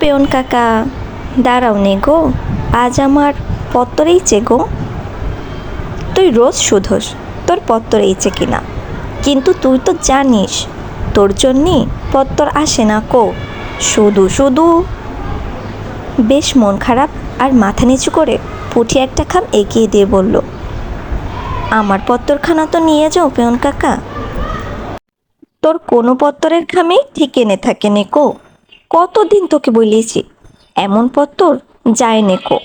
পেয়ন কাকা, দাঁড়াও নে গো, আজ আমার পত্তর এইচে গো। তুই রোজ শুধোস, তোর পত্তর এইচে কিনা। কিন্তু তুই তো জানিস, তোর জন্যে পত্তর আসে না কো। শুধু শুধু। বেশ মন খারাপ আর মাথা নিচু করে পুঠি একটা খাম এগিয়ে দিয়ে বলল, আমার পত্তরখানা তো নিয়ে যাও পেয়ন কাকা। তোর কোনো পত্তরের খামেই ঠিক এনে থাকে নেকো কতদিন তোকে বলিয়েছি এমন পত্তর যায় নেকো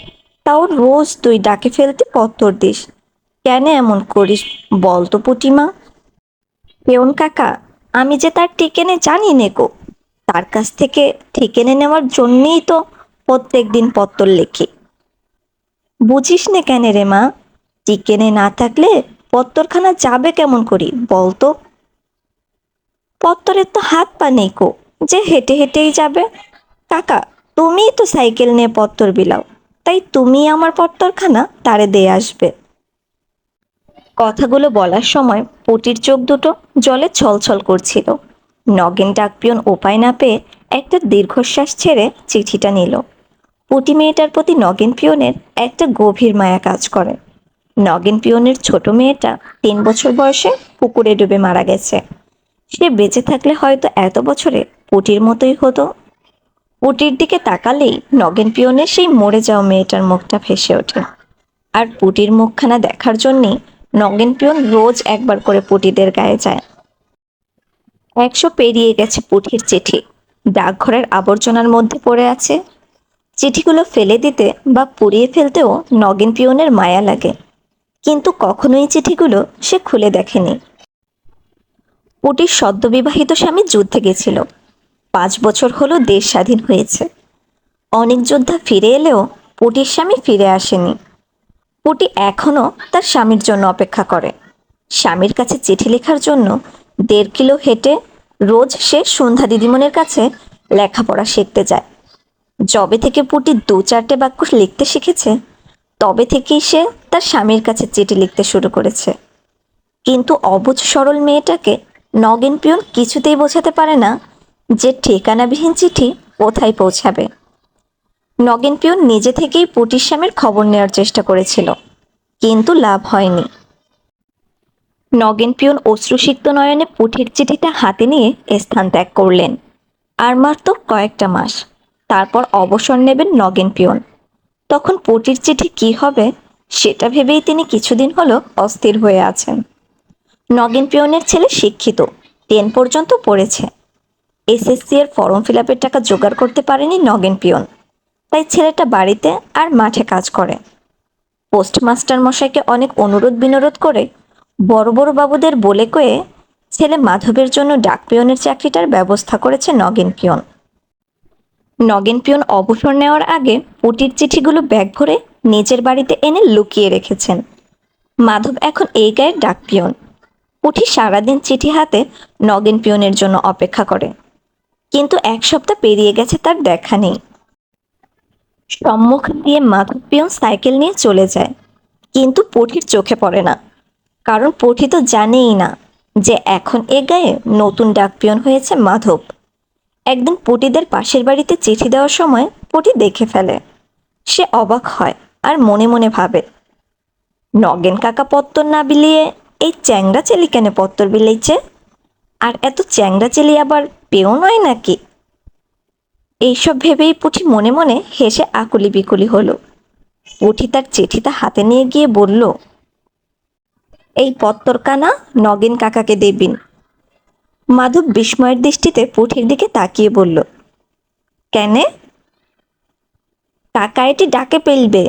তাও রোজ তুই ডাকে ফেলতে পত্তর দিস। কেন এমন করিস বল তো পুটিমা। পেয়ন কাকা, আমি যে তার টিকেনে জানি নেকো তার কাছ থেকে ঠিকেনে নেওয়ার জন্যেই তো প্রত্যেক দিন পত্তর লেখি। বুঝিস নে কেন রে মা? টিকেনে না থাকলে পত্তরখানা যাবে কেমন করি বল তো। পত্তরের তো হাত পা নেই কো। যে হেঁটে হেঁটেই যাবে। কাকা, তুমিই তো সাইকেল নিয়ে পত্তর বিলাও। তাই তুমি আমার পত্তরখানা তারে দিয়ে আসবে। কথাগুলো বলার সময় পটির চোখ দুটো জলে ছলছল করছিল। নগেন ডাকপিয়ন উপায় না পেয়ে একটা দীর্ঘশ্বাস ছেড়ে চিঠিটা নিল। পুটি মেয়েটার প্রতি নগেন পিয়নের একটা গভীর মায়া কাজ করে। নগেন পিয়নের ছোট মেয়েটা তিন বছর বয়সে পুকুরে ডুবে মারা গেছে। সে বেঁচে থাকলে হয়তো এত বছরে পুটির মতোই হতো। পুটির দিকে তাকালেই নগেন পিয়নের সেই মরে যাওয়া মেয়েটার মুখটা ভেসে ওঠে। আর পুটির মুখখানা দেখার জন্যেই নগেন পিয়ন রোজ একবার করে পুটিদের গায়ে যায়। একশো পেরিয়ে গেছে পুটির চিঠি। ডাকঘরের আবর্জনার মধ্যে পড়ে আছে। চিঠিগুলো ফেলে দিতে বা পুড়িয়ে ফেলতেও নগেন পিয়নের মায়া লাগে। কিন্তু কখনোই চিঠিগুলো সে খুলে দেখেনি। পুটির সদ্যবিবাহিত স্বামী যুদ্ধে গেছিল। পাঁচ বছর হলো দেশ স্বাধীন হয়েছে। অনেক যোদ্ধা ফিরে এলেও পুটির স্বামী ফিরে আসেনি। পুটি এখনও তার স্বামীর জন্য অপেক্ষা করে। স্বামীর কাছে চিঠি লেখার জন্য দেড় কিলো হেঁটে রোজ সে সন্ধ্যা দিদিমনের কাছে লেখাপড়া শিখতে যায়। যবে থেকে পুটি দু চারটে বাক্য লিখতে শিখেছে, তবে থেকেই সে তার স্বামীর কাছে চিঠি লিখতে শুরু করেছে। কিন্তু অবুঝ সরল মেয়েটাকে নগেন পিয়ন কিছুতেই বোঝাতে পারে না যে ঠিকানাবিহীন চিঠি কোথায় পৌঁছাবে। নগেন পিয়ন নিজে থেকেই পুটির স্বামীর খবর নেওয়ার চেষ্টা করেছিল, কিন্তু লাভ হয়নি। নগেন পিয়ন অশ্রুসিক্ত নয়নে পুঠির চিঠিটা হাতে নিয়ে স্থান ত্যাগ করলেন, আর মাত্র কয়েকটা মাস। তারপর অবসর নেবেন নগেন পিয়ন। তখন পুটির চিঠি কি হবে সেটা ভেবেই তিনি কিছুদিন হলো অস্থির হয়ে আছেন। নগেন পিয়নের ছেলে শিক্ষিত। টেন পর্যন্ত পড়েছে। এসএসসি এর ফর্ম ফিল আপের টাকা জোগাড় করতে পারেনি নগেন পিয়ন তাই ছেলেটা বাড়িতে আর মাঠে কাজ করে। পোস্টমাস্টার মশাইকে অনেক অনুরোধ বিনোরোধ করে বড় বড় বাবুদের বলে কয়ে ছেলে মাধবের জন্য ডাক পিয়নের চাকরিটার ব্যবস্থা করেছে নগেন পিয়ন নগেন পিয়ন অবসর নেওয়ার আগে পুটির চিঠিগুলো ব্যাগ ভরে নিজের বাড়িতে এনে লুকিয়ে রেখেছেন। মাধব এখন এই গায়ের ডাক পিয়ন পুঠি সারাদিন চিঠি হাতে নগেন পিয়নের জন্য অপেক্ষা করে। কিন্তু এক সপ্তাহ পেরিয়ে গেছে তার দেখা নেই। সম্মুখ দিয়ে মাধব পিয়ন সাইকেল নিয়ে চলে যায়। কিন্তু পঠির চোখে পড়ে না। কারণ পঠি তো জানেই না যে এখন এ গায়ে নতুন ডাক পিয়ন হয়েছে মাধব। একদিন পটিদের পাশের বাড়িতে চিঠি দেওয়ার সময় পটি দেখে ফেলে। সে অবাক হয় আর মনে মনে ভাবে, নগেন কাকা পত্তর না বিলিয়ে এই চ্যাংড়া চেলি কেন পত্তর বিলাইছে? আর এত চ্যাংড়া চেলি আবার পেও নয় নাকি? এইসব ভেবেই পুঠি মনে মনে হেসে আকুলি বিকুলি হলো। পুঠি তার চিঠিটা হাতে নিয়ে গিয়ে বলল, এই পত্তরকানা নগেন কাকাকে দেবিন। মাধব বিস্ময়ের দৃষ্টিতে পুঠির দিকে তাকিয়ে বলল, কেনে? কাকা এটি ডাকে পেলবে।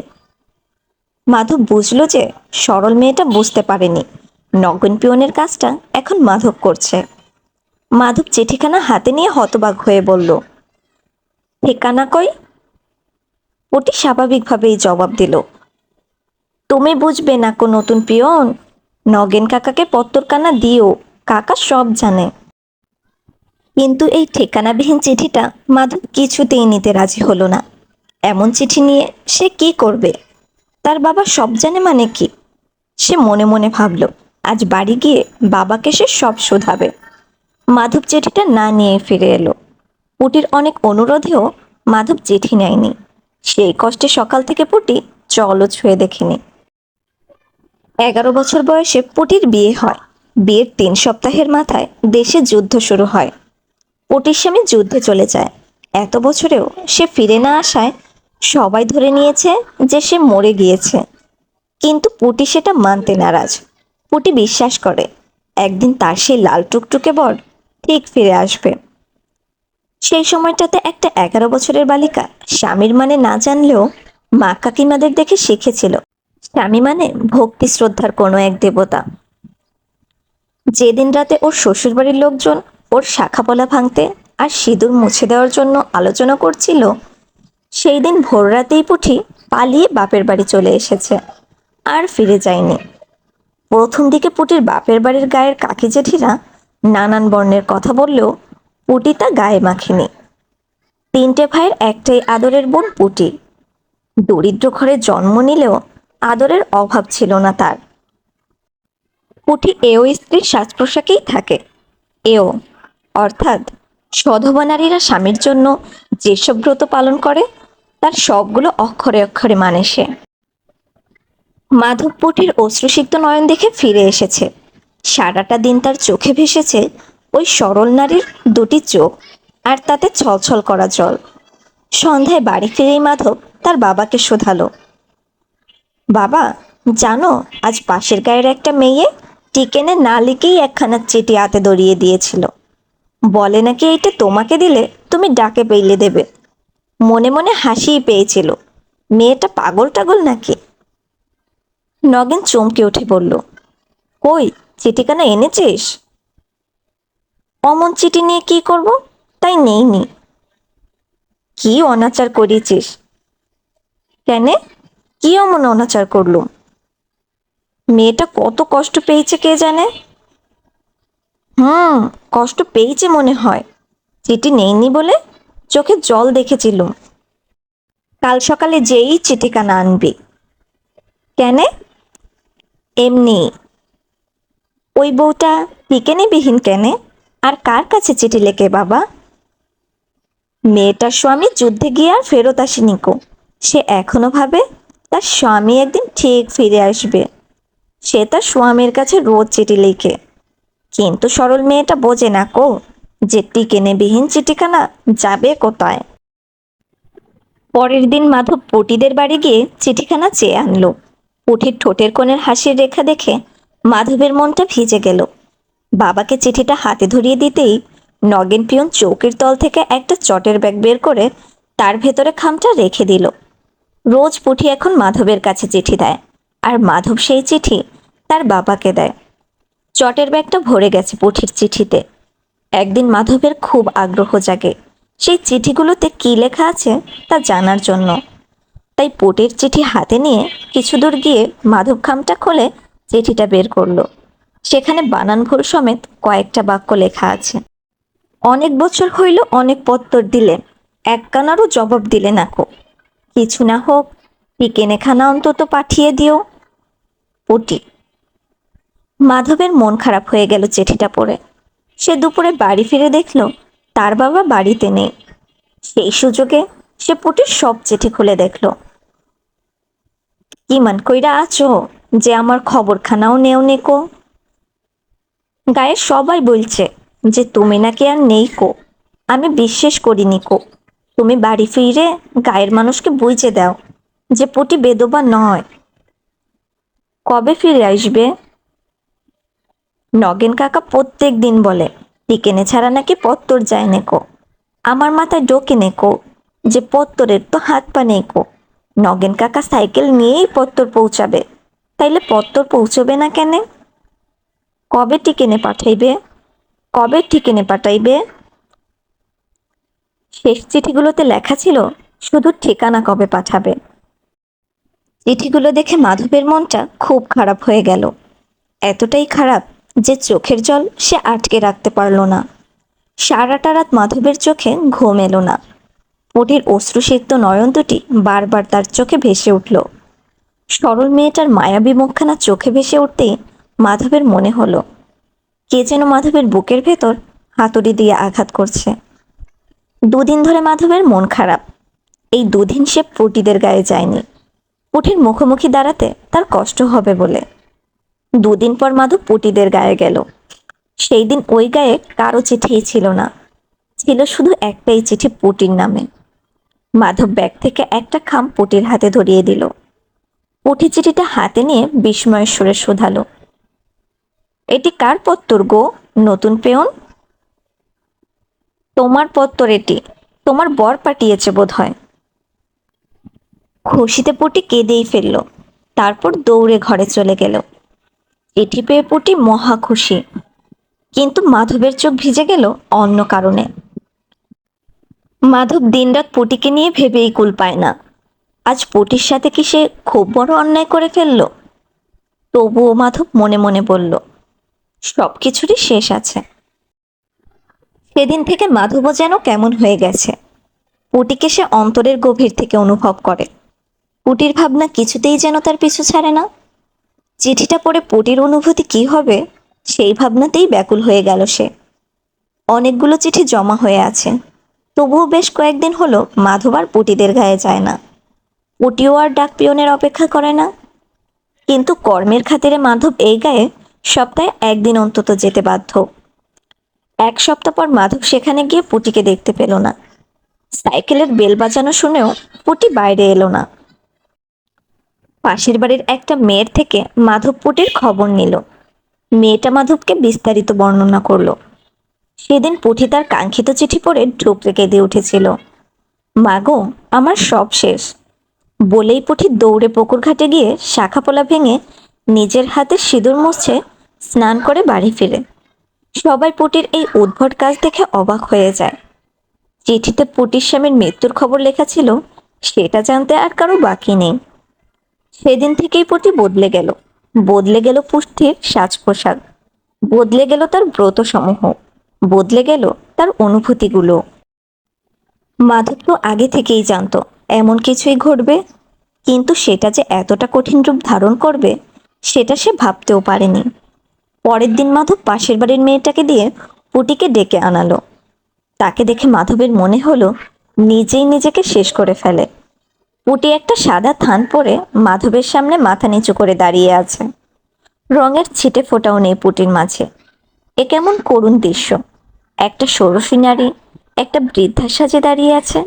মাধব বুঝলো যে সরল মেয়েটা বুঝতে পারেনি। নগেন পিয়নের কাজটা এখন মাধব করছে। মাধব চিঠিখানা হাতে নিয়ে হতবাক হয়ে বলল, ঠিকানা কই? ওটি স্বাভাবিকভাবেই জবাব দিল, তুমি বুঝবে না কো নতুন পিয়ন নগেন কাকাকে পত্তরকানা দিও, কাকা সব জানে। কিন্তু এই ঠিকানাবিহীন চিঠিটা মাধব কিছুতেই নিতে রাজি হলো না। এমন চিঠি নিয়ে সে কি করবে? তার বাবা সব জানে মানে কি? সে মনে মনে ভাবল আজ বাড়ি গিয়ে বাবাকে সে সব শোধাবে। মাধব চিঠিটা না নিয়ে ফিরে এলো। পুটির অনেক অনুরোধেও মাধব চিঠি নেয়নি। সেই কষ্টে সকাল থেকে পুটি জলও ছুঁয়ে দেখেনি। এগারো বছর বয়সে পুটির বিয়ে হয়। বিয়ের তিন সপ্তাহের মাথায় দেশে যুদ্ধ শুরু হয়। পুটির স্বামী যুদ্ধে চলে যায়। এত বছরেও সে ফিরে না আসায় সবাই ধরে নিয়েছে যে সে মরে গিয়েছে। কিন্তু পুটি সেটা মানতে নারাজ। পুটি বিশ্বাস করে। একদিন তার সেই লাল টুকটুকে বর ঠিক ফিরে আসবে। সেই সময়টাতে একটা এগারো বছরের বালিকা স্বামীর মানে না জানলেও মা কাকিমাদের দেখে শিখেছিল। স্বামী মানে ভক্তি শ্রদ্ধার কোনো এক দেবতা। যেদিন রাতে ওর শ্বশুরবাড়ির লোকজন ওর শাখাপলা ভাঙতে আর সিঁদুর মুছে দেওয়ার জন্য আলোচনা করছিল, সেই দিন ভোর রাতেই পুঠি পালিয়ে বাপের বাড়ি চলে এসেছে। আর ফিরে যায়নি। প্রথম দিকে পুটির বাপের বাড়ির গায়ের কাকি জেঠিরা নানান বর্ণের কথা বললেও পুটি তা গায়ে মাখেনি। তিনটে ভাইয়ের একটাই আদরের বোন পুটি। দরিদ্র ঘরে জন্ম নিলেও আদরের অভাব ছিল না তার। পুটি এও স্ত্রীর সাজ পোশাকেই থাকে। এও, অর্থাৎ সধবা নারীরা স্বামীর জন্য যেসব ব্রত পালন করে, তার সবগুলো অক্ষরে অক্ষরে মানে সে। মাধব পুটির অশ্রুসিক্ত নয়ন দেখে ফিরে এসেছে। সারাটা দিন তার চোখে ভেসেছে ওই সরল নারীর দুটি চোখ আর তাতে ছলছল করা জল। সন্ধ্যায় বাড়ি ফিরেই মাধব তার বাবাকে শোধালো। বাবা, জানো, আজ পাশের গায়ের একটা মেয়ে টিকেনে না লিখেই একখানা চিঠি হাতে দড়িয়ে দিয়েছিল। বলে নাকি এইটা তোমাকে দিলে তুমি ডাকে পেইলে দেবে। মনে মনে হাসিই পেয়েছিল। মেয়েটা পাগল টাগল নাকি? নগেন চমকে উঠে বলল, কই, চিঠিখানা এনেছিস? অমন চিঠি নিয়ে কি করব? তাই নেইনি। কি অনাচার করেছিস কেনে? কি অমন অনাচার করলুম? মেয়েটা কত কষ্ট পেয়েছে কে জানে? হুম, কষ্ট পেয়েছে মনে হয়। চিঠি নেইনি বলে চোখে জল দেখেছিলুম। কাল সকালে যেই চিঠিখানা আনবি। কেনে? এমনি। ওই বউটা পিকেনে বিহীন কেনে? আর কার কাছে চিঠি লেখে বাবা? মেয়েটার স্বামী যুদ্ধে গিয়ে আর ফেরত আসেনি কো। সে এখনও ভাবে তার স্বামী একদিন ঠিক ফিরে আসবে। সে তার স্বামীর কাছে রোজ চিঠি লিখে। কিন্তু সরল মেয়েটা বোঝে না কো যে টিকেনেবিহীন চিঠিখানা যাবে কোথায়। পরের দিন মাধব পটিদের বাড়ি গিয়ে চিঠিখানা চেয়ে আনলো। পুঠির ঠোঁটের কোণের হাসির রেখা দেখে মাধবের মনটা ভিজে গেল। বাবাকে চিঠিটা হাতে ধরিয়ে দিতেই নগেন পিয়ন চৌকির তল থেকে একটা চটের ব্যাগ বের করে তার ভেতরে খামটা রেখে দিল। রোজ পুঠি এখন মাধবের কাছে চিঠি দেয়, আর মাধব সেই চিঠি তার বাবাকে দেয়। চটের ব্যাগটা ভরে গেছে পুঠির চিঠিতে। একদিন মাধবের খুব আগ্রহ জাগে, সেই চিঠিগুলোতে কি লেখা আছে তা জানার জন্য। তাই পুটির চিঠি হাতে নিয়ে কিছু দূর গিয়ে মাধব খামটা খুলে চিঠিটা বের করল। সেখানে বানান ভুল সমেত কয়েকটা বাক্য লেখা আছে। অনেক বছর হইল অনেক পত্তর দিলে, এক কানারও জবাব দিলে না কো। কিছু না হোক টিকেনেখানা অন্তত পাঠিয়ে দিও। পুটি। মাধবের মন খারাপ হয়ে গেল চিঠিটা পড়ে। সে দুপুরে বাড়ি ফিরে দেখল, তার বাবা বাড়িতে নেই। সেই সুযোগে সে পুটির সব চিঠি খুলে দেখল। কি মান কইরা আছো যে আমার খবরখানাও নেও নেকো গায়ে সবাই বলছে যে তুমি নাকি আর নেই কো। আমি বিশ্বাস করিনি কো। তুমি বাড়ি ফিরে গায়ের মানুষকে বুঝে দাও যে পুটি বেদবা নয়। কবে ফিরে আসবে? নগেন কাকা প্রত্যেক দিন বলে টিকেনে ছাড়া নাকি পত্তর যায় নেকো আমার মাথায় ডোকে নেকো যে পত্তরের তো হাত পা নেই কো। নগেন কাকা সাইকেল নিয়েই পত্তর পৌঁছাবে। তাইলে পত্তর পৌঁছবে না কেন? কবে টিকেনে পাঠাইবে? কবে টিকেনে পাঠাইবে? শেষ চিঠিগুলোতে লেখা ছিল, শুধু ঠিকানা কবে পাঠাবে? চিঠিগুলো দেখে মাধবের মনটা খুব খারাপ হয়ে গেল। এতটাই খারাপ যে চোখের জল সে আটকে রাখতে পারল না। সারাটা রাত মাধবের চোখে ঘুম এলো না। পটির অশ্রুসিক্ত নয়ন দুটি বারবার তার চোখে ভেসে উঠল। সরল মেয়েটার মায়াবী মুখখানা চোখে ভেসে উঠতে মাধবের মনে হলো, কে যেন মাধবের বুকের ভেতর হাতুড়ি দিয়ে আঘাত করছে। দুদিন ধরে মাধবের মন খারাপ। এই দুদিন সে পুটিদের গায়ে যায়নি। পুটির মুখোমুখি দাঁড়াতে তার কষ্ট হবে বলে। দুদিন পর মাধব পুটিদের গায়ে গেল। সেই দিন ওই গায়ে কারও চিঠিই ছিল না। ছিল শুধু একটাই চিঠি পুটির নামে। মাধব ব্যাগ থেকে একটা খাম পুটির হাতে ধরিয়ে দিল। পুটি চিঠিটা হাতে নিয়ে বিস্ময়ের সুরে শুধালো। এটি কার পত্তর গো? নতুন পেয়ন? তোমার পত্তর এটি। তোমার বর পাঠিয়েছে বোধ হয় খুশিতে পুটি কেঁদেই ফেলল। তারপর দৌড়ে ঘরে চলে গেল। এটি পেয়ে পুটি মহা খুশি। কিন্তু মাধবের চোখ ভিজে গেল অন্য কারণে। মাধব দিনরাত পুটিকে নিয়ে ভেবেই কুল পায় না। আজ পুটির সাথে কি সে খুব বড় অন্যায় করে ফেলল? তবুও মাধব মনে মনে বলল, সব কিছুরই শেষ আছে। সেদিন থেকে মাধবও যেন কেমন হয়ে গেছে। পুটিকে সে অন্তরের গভীর থেকে অনুভব করে। পুটির ভাবনা কিছুতেই যেন তার পিছু ছাড়ে না। চিঠিটা পড়ে পুটির অনুভূতি কি হবে, সেই ভাবনাতেই ব্যাকুল হয়ে গেল সে। অনেকগুলো চিঠি জমা হয়ে আছে। তবুও বেশ কয়েকদিন হলো মাধব আর পুটিদের গায়ে যায় না। পুটিও আর ডাক পিয়নের অপেক্ষা করে না। কিন্তু কর্মের খাতিরে মাধব এই গায়ে সপ্তাহে একদিন অন্তত যেতে বাধ্য। এক সপ্তাহ পর মাধব সেখানে গিয়ে পুটিকে দেখতে পেল না। সাইকেলের বেল বাজানো শুনেও পুটি বাইরে এলো না। পাশের বাড়ির একটা মেয়ের থেকে মাধব পুটির খবর নিল। মেয়েটা মাধবকে বিস্তারিত বর্ণনা করল। সেদিন পুঠি তার কাঙ্ক্ষিত চিঠি পড়ে ঢুকরে কেঁদে উঠেছিল। মাগো আমার সব শেষ। বলেই পুঠি দৌড়ে পুকুর ঘাটে গিয়ে শাখাপোলা ভেঙে নিজের হাতে সিঁদুর মুছে স্নান করে বাড়ি ফিরে। সবাই পুটির এই উদ্ভট কাজ দেখে অবাক হয়ে যায়। চিঠিতে পুটির স্বামীর মৃত্যুর খবর লেখা ছিল, সেটা জানতে আর কারও বাকি নেই। সেদিন থেকেই পুটি বদলে গেল। বদলে গেল পুষ্টির সাজ পোশাক বদলে গেল তার ব্রত সমূহ বদলে গেল তার অনুভূতিগুলো। মাধব তো আগে থেকেই জানত, এমন কিছুই ঘটবে। কিন্তু সেটা যে এতটা কঠিন রূপ ধারণ করবে, সেটা সে ভাবতেও পারেনি। পরের দিন মাধব পাশের বাড়ির মেয়েটাকে দিয়ে পুটিকে ডেকে আনালো। তাকে দেখে মাধবের মনে হলো, নিজেই নিজেকে শেষ করে ফেলে। পুটি একটা সাদা থান পরে মাধবের সামনে মাথা নিচু করে দাঁড়িয়ে আছে। রঙের ছিটে ফোটাও নেই পুটির মাঝে। এ কেমন করুণ দৃশ্য। একটা ষোড়শী নারী, একটা বৃদ্ধার সাজে দাঁড়িয়ে আছে।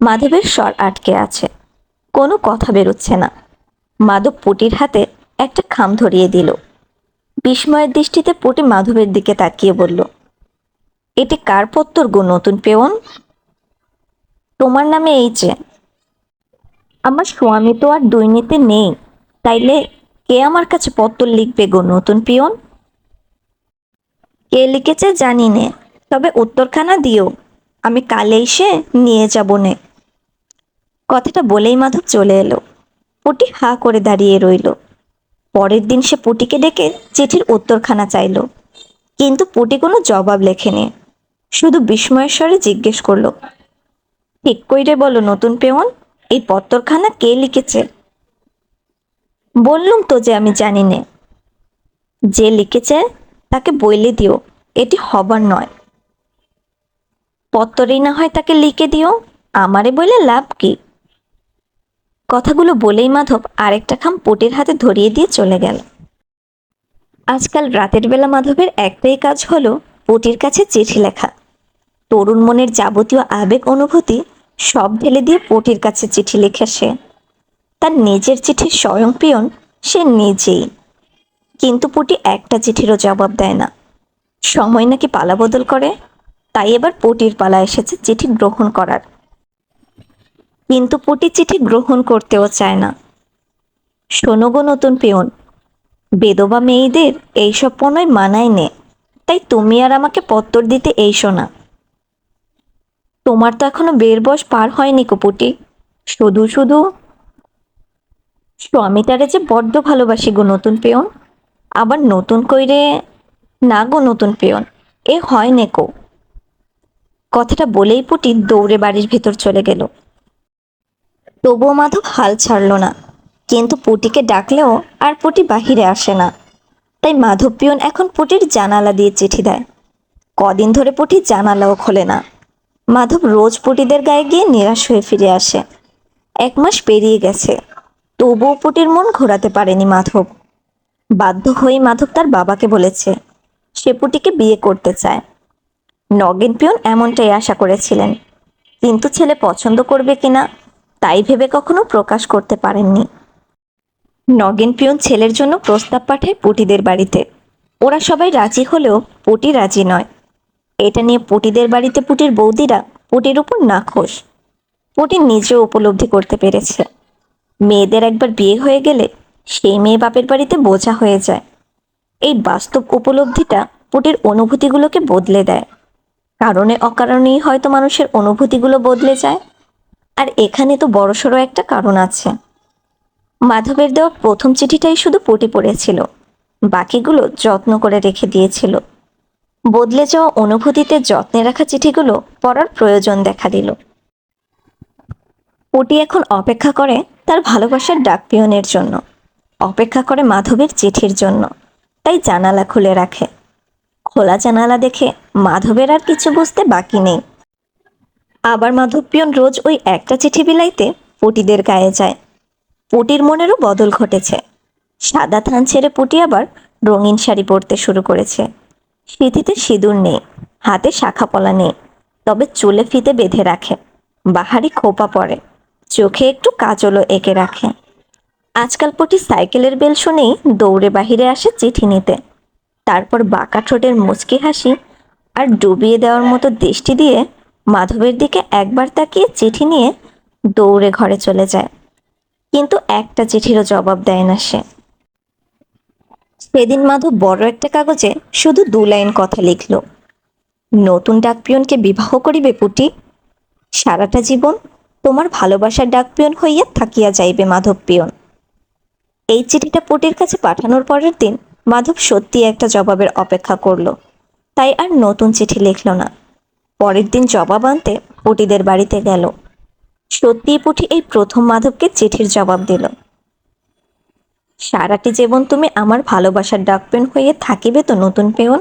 মাধবের স্বর আটকে আছে। কোনো কথা বেরোচ্ছে না। মাধব পুটির হাতে একটা খাম ধরিয়ে দিল। বিস্ময়ের দৃষ্টিতে পুটি মাধবের দিকে তাকিয়ে বলল, এটি কার পত্তর গো নতুন পেয়ন? তোমার নামে এই যে, আমার স্বামী তো আর দুর্নীতি নেই, তাইলে কে আমার কাছে পত্তর লিখবে গো নতুন পিয়ন? কে লিখেছে জানি নে। তবে উত্তরখানা দিও। আমি কালে এসে নিয়ে যাব নে। কথাটা বলেই মাধব চলে এলো। পুটি হা করে দাঁড়িয়ে রইল। পরের দিন সে পুটিকে ডেকে চিঠির উত্তরখানা চাইল। কিন্তু পুটি কোনো জবাব লেখেনি। শুধু বিস্ময়ের স্বরে জিজ্ঞেস করল, ঠিক কইরে বলো নতুন পেয়ন এই পত্তরখানা কে লিখেছে? বললুম তো যে আমি জানি নে। যে লিখেছে তাকে বইলে দিও, এটি হবার নয়। পত্তরেই না হয় তাকে লিখে দিও, আমারে বলে লাভ কি? কথাগুলো বলেই মাধব আরেকটা খাম পুটির হাতে ধরিয়ে দিয়ে চলে গেল। আজকাল রাতের বেলা মাধবের একটাই কাজ হলো পুটির কাছে চিঠি লেখা। তরুণ মনের যাবতীয় আবেগ অনুভূতি সব ঢেলে দিয়ে পুটির কাছে চিঠি লিখে সে। তার নিজের চিঠির স্বয়ং পিয়ন সে নিজেই। কিন্তু পুটি একটা চিঠিরও জবাব দেয় না। সময় নাকি পালা বদল করে। তাই এবার পুটির পালা এসেছে চিঠি গ্রহণ করার। কিন্তু পুটি চিঠি গ্রহণ করতেও চায় না। শোনো গো নতুন পেয়ন বেদবা মেয়েদের এইসব পণয় মানায় নে। তাই তুমি আর আমাকে পত্তর দিতে এইসো না। তোমার তো এখনও বের বয়স পার হয়নি কপুটি শুধু শুধু স্বামীটারে যে বড্ড ভালোবাসি গো নতুন পেয়ন আবার নতুন কইরে, না গো নতুন পেয়ন, এ হয় নেকো কথাটা বলেই পুটি দৌড়ে বাড়ির ভেতর চলে গেল। তবুও মাধব হাল ছাড়ল না, কিন্তু পুটিকে ডাকলেও আর পুটি বাহিরে আসে না। তাই মাধব পিয়ন এখন পুটির জানালা দিয়ে চিঠি দেয়। কদিন ধরে পুটি জানালাও খোলে না। মাধব রোজ পুটিদের গায়ে গিয়ে নিরাশ হয়ে ফিরে আসে। এক মাস পেরিয়ে গেছে, তবুও পুটির মন ঘোরাতে পারেনি মাধব। বাধ্য হয়ে মাধব তার বাবাকে বলেছে সে পুটিকে বিয়ে করতে চায়। নগেন পিয়ন এমনটাই আশা করেছিলেন। কিন্তু ছেলে পছন্দ করবে কিনা তাই ভেবে কখনো প্রকাশ করতে পারেননি। নগেন পিয়ন ছেলের জন্য প্রস্তাব পাঠায় পুটিদের বাড়িতে। ওরা সবাই রাজি হলেও পুটি রাজি নয়। এটা নিয়ে পুটিদের বাড়িতে পুটির বৌদিরা পুটির উপর নাখোশ। পুটি নিজেও উপলব্ধি করতে পেরেছে। মেয়েদের একবার বিয়ে হয়ে গেলে সেই মেয়ে বাপের বাড়িতে বোঝা হয়ে যায়। এই বাস্তব উপলব্ধিটা পুটির অনুভূতিগুলোকে বদলে দেয়। কারণে অকারণেই হয়তো মানুষের অনুভূতিগুলো বদলে যায়। আর এখানে তো বড়সড় একটা কারণ আছে। মাধবের দেওয়া প্রথম চিঠিটাই শুধু পটি পড়েছিল। বাকিগুলো যত্ন করে রেখে দিয়েছিল। বদলে যাওয়া অনুভূতিতে যত্নে রাখা চিঠিগুলো পড়ার প্রয়োজন দেখা দিল। পটি এখন অপেক্ষা করে তার ভালোবাসার ডাক পিয়নের জন্য। অপেক্ষা করে মাধবের চিঠির জন্য। তাই জানালা খুলে রাখে। খোলা জানালা দেখে মাধবের আর কিছু বুঝতে বাকি নেই। আবার মাধব পিয়ন রোজ ওই একটা চিঠি বিলাইতে পটিদের গায়ে যায়। পুটির মনেরও বদল ঘটেছে। সাদা থান ছেড়ে পুটি আবার রঙিন শাড়ি পরতে শুরু করেছে। স্মৃতিতে সিঁদুর নেই, হাতে শাখা পলা নেই, তবে চুলে ফিতে বেঁধে রাখে। বাহারি খোপা পরে, চোখে একটু কাজলও এঁকে রাখে। আজকাল পুটি সাইকেলের বেল শুনেই দৌড়ে বাহিরে আসে চিঠি নিতে। তারপর বাঁকা ঠোঁটের মুচকি হাসি আর ডুবিয়ে দেওয়ার মতো দৃষ্টি দিয়ে মাধবের দিকে একবার তাকিয়ে চিঠি নিয়ে দৌড়ে ঘরে চলে যায়। কিন্তু একটা চিঠিরও জবাব দেয় না সে। সেদিন মাধব বড় একটা কাগজে শুধু দু লাইন কথা লিখল। নতুন ডাকপিয়নকে বিবাহ করিবে পুটি। সারাটা জীবন তোমার ভালোবাসার ডাকপিয়ন হইয়া থাকিয়া যাইবে মাধব পিয়ন। এই চিঠিটা পটির কাছে পাঠানোর পরের দিন মাধব সত্যি একটা জবাবের অপেক্ষা করল। তাই আর নতুন চিঠি লিখল না। পরের দিন জবাব আনতে পটিদের বাড়িতে গেল। সত্যি পুঠি এই প্রথম মাধবকে চিঠির জবাব দিল। সারাটি জীবন তুমি আমার ভালোবাসার ডাকপেন হয়ে থাকিবে তো নতুন পেয়ন?